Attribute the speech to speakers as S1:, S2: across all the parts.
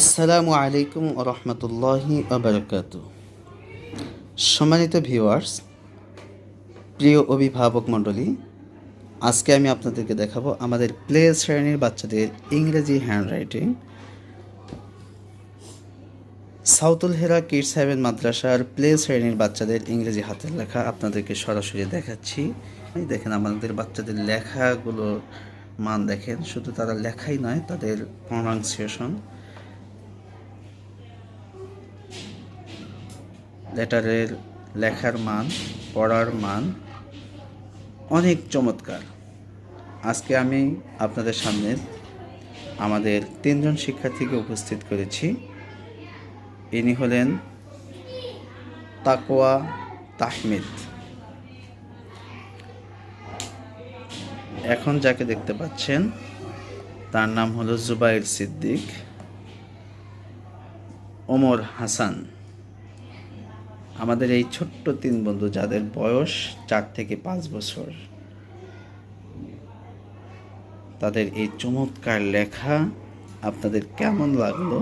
S1: আসসালামু আলাইকুম রহমতুল্লাহি আবরকাত সম্মানিত ভিউয়ার্স, প্রিয় অভিভাবক মণ্ডলী, আজকে আমি আপনাদেরকে দেখাবো আমাদের প্লে শ্রেণির বাচ্চাদের ইংরেজি handwriting Sautul Hera kid seven মাদ্রাসার প্লে শ্রেণির বাচ্চাদের ইংরেজি হাতের লেখা আপনাদেরকে সরাসরি দেখাচ্ছি। এই দেখেন আমাদের বাচ্চাদের লেখাগুলো মান দেখেন, শুধু তারা লেখাই নয়, তাদের প্রনাউন্সিয়েশন লেটারের লেখার মান, পড়ার মান অনেক চমৎকার। আজকে আমি আপনাদের সামনে আমাদের তিনজন শিক্ষার্থীকে উপস্থিত করেছি। ইনি হলেন তাকোয়া তাহমিদ। এখন যাকে দেখতে পাচ্ছেন, তার নাম হলো জুবাইর সিদ্দিক, ওমর হাসান। আমাদের এই ছোট্ট তিন বন্ধু যাদের বয়স চার থেকে পাঁচ বছর, তাদের এই চমৎকার লেখা আপনাদের কেমন লাগল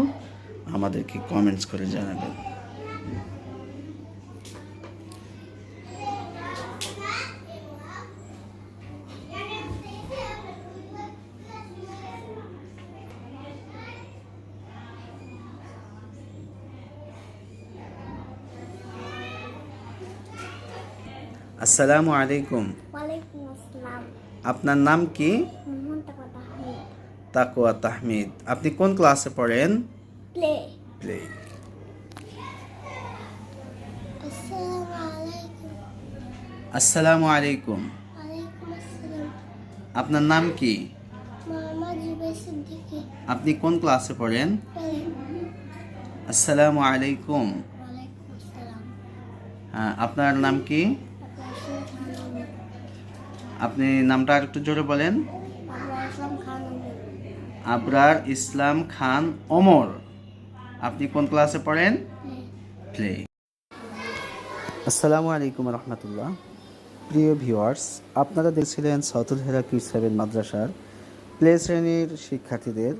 S1: আমাদেরকে কমেন্টস করে জানাবেন। আসসালামু আলাইকুম। আপনার নাম কি? তাকুয়া তাহমিদ। আপনি কোন ক্লাসে পড়েন?
S2: প্লে।
S1: প্লে।
S2: আসসালামু আলাইকুম।
S1: আপনার নাম কি? আপনি কোন ক্লাসে পড়েন? আসসালামু আলাইকুম। হ্যাঁ আপনার নাম কি? আপনি নামটা আর একটু জোরে বলেন। আবরার ইসলাম খান ওমর। আপনি কোন ক্লাসে পড়েন? প্লে। আসসালামু আলাইকুম রহমতুল্লাহ। প্রিয় ভিউয়ার্স আপনারা দেখছিলেন সাউথুল হেরা কিড সেভেন মাদ্রাসার প্লে শ্রেণির শিক্ষার্থীদের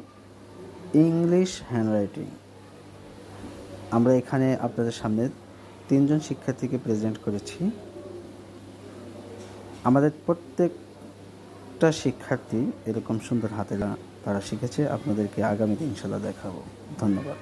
S1: ইংলিশ হ্যান্ডরাইটিং। আমরা এখানে আপনাদের সামনে তিনজন শিক্ষার্থীকে প্রেজেন্ট করেছি। আমাদের প্রত্যেকটা শিক্ষার্থী এরকম সুন্দর হাতে তারা শিখেছে। আপনাদেরকে আগামীতে ইনশাল্লাহ দেখাবো। ধন্যবাদ।